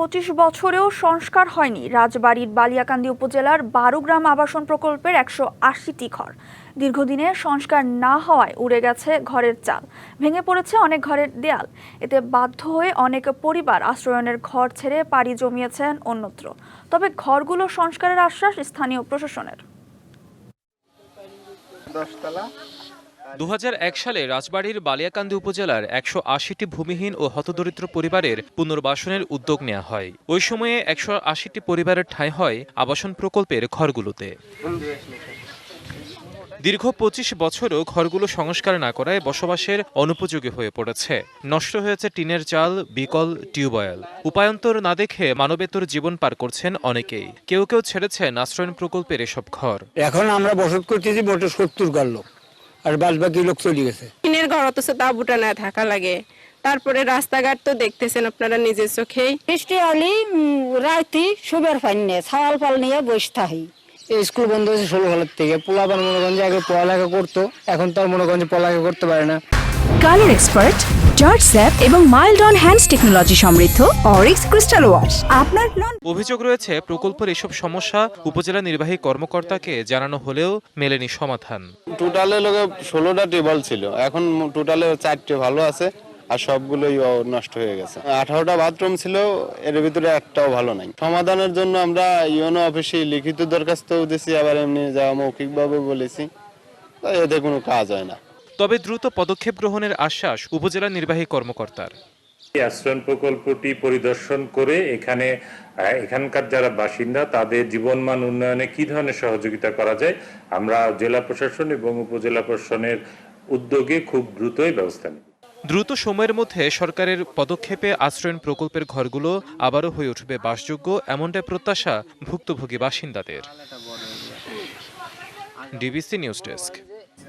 পঁচিশ বছরেও সংস্কার হয়নি। রাজবাড়ীর বালিয়াকান্দি উপজেলার বারোগ্রাম আবাসন প্রকল্পের একশো আশিটি ঘর। দীর্ঘদিনে সংস্কার না হওয়ায় উড়ে গেছে ঘরের চাল। ভেঙে পড়েছে অনেক ঘরের দেয়াল। এতে বাধ্য হয়ে অনেক পরিবার আশ্রয়নের ঘর ছেড়ে পাড়ি জমিয়েছেন অন্যত্র। তবে ঘরগুলো সংস্কারের আশ্বাস স্থানীয় প্রশাসনের। দশতলা। দু হাজার এক সালে রাজবাড়ীর বালিয়াকান্দি উপজেলার একশো আশিটি ভূমিহীন ও হতদরিদ্র পরিবারের পুনর্বাসনের উদ্যোগ নেওয়া হয়। ওই সময়ে একশো আশিটি পরিবারের ঠাঁই হয় আবাসন প্রকল্পের ঘরগুলোতে। দীর্ঘ পঁচিশ বছরও ঘরগুলো সংস্কার না করায় বসবাসের অনুপযোগী হয়ে পড়েছে। নষ্ট হয়েছে টিনের চাল, বিকল টিউবওয়েল উপায়ন্তর না দেখে মানবেতর জীবন পার করছেন অনেকেই। কেউ কেউ ছেড়েছেন আশ্রয়ণ প্রকল্পের এসব ঘর। এখন আমরা বসত করতেছি মোটে সত্তর গার লোক আর বাস বাকি লোক চলে গেছে। টিনের ঘর অথচ তাবুটা না থাকা লাগে। তারপরে রাস্তাঘাট তো দেখতেছেন আপনারা নিজের চোখেই। বৃষ্টি আলি রাইতি সুবের পাইনে ছাওয়াল পাল নিয়ে বসে থাকি। স্কুল বন্ধ হয়েছে ষোলো সালের থেকে। পোলাপান মনোগঞ্জে আগে পড়ালেখা করতো এখন তো আর মনোগঞ্জে পড়ালেখা করতে পারে না। কালার এক্সপার্ট জর্জ স্যাপ এবং মাইল্ড অন হ্যান্ডস টেকনোলজি সমৃদ্ধ অরিক্স ক্রিস্টাল ওয়াশ আপনার অভিযোগ রয়েছে প্রকল্পের এসব সমস্যা উপজেলা নির্বাহী কর্মকর্তাকে জানানো হলেও মেলেনি সমাধান। টোটালে লোকে ষোলোটা টেবল ছিল। এখন টোটালে চারটে ভালো আছে আর সবগুলোই নষ্ট হয়ে গেছে। আঠারোটা বাথরুম ছিল এর ভিতরে একটাও ভালো নাই। সমাধানের জন্য আমরা ইউনো অফিসে লিখিত দরখাস্ত দিয়েছি আবার এমনি যা মৌখিকভাবে বলেছি। এতে কোনো কাজ হয় না। তবে দ্রুত পদক্ষেপ গ্রহণের আশ্বাস উপজেলা নির্বাহী কর্মকর্তার। এই আশ্রয়ণ প্রকল্পটি পরিদর্শন করে এখানে এখানকার যারা বাসিন্দা তাদের জীবনমান উন্নয়নে কি ধরনের সহযোগিতা করা যায় আমরা জেলা প্রশাসন এবং উপজেলা প্রশাসনের উদ্যোগে খুব দ্রুতই ব্যবস্থা নেব। দ্রুত সময়ের মধ্যে সরকারের পদক্ষেপে আশ্রয়ণ প্রকল্পের ঘরগুলো আবারও হয়ে উঠবে বাসযোগ্য এমনটাই প্রত্যাশা ভুক্তভোগী বাসিন্দাদের। DBC news desk.